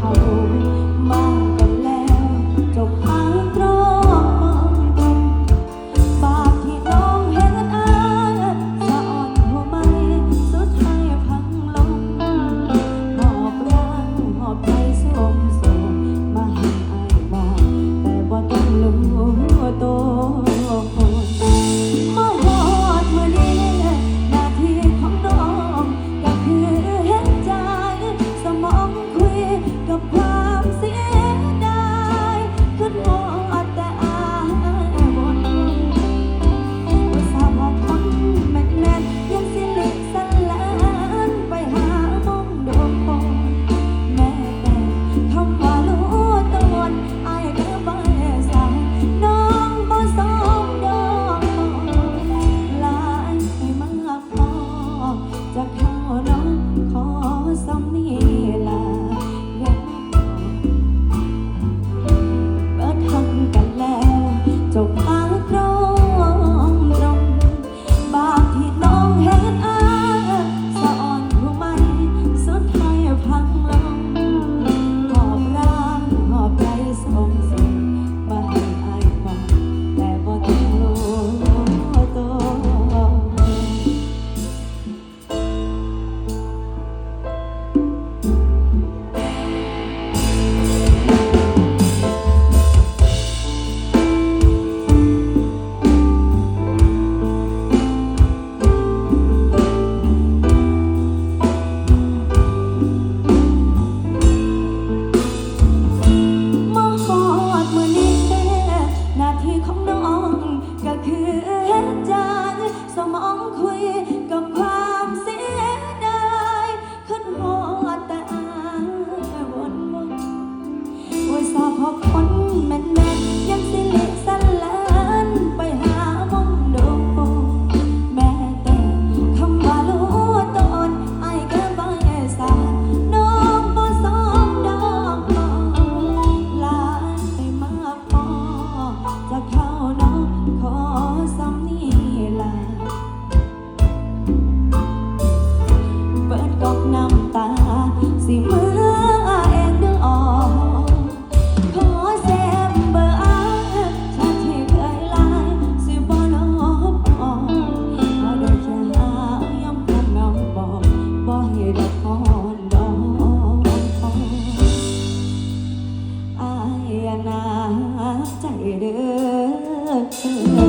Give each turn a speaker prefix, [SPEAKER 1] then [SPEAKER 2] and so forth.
[SPEAKER 1] 好。so. สิเมื่อเองนึกออก ขอแซมเบอร์อายชาที่เคยลาย สิบ่นอบอกเอาดอกแหาเย้ำคำน้องบอกบ่ให้ดอกคอนดอกคอนอายนาใจเด้อ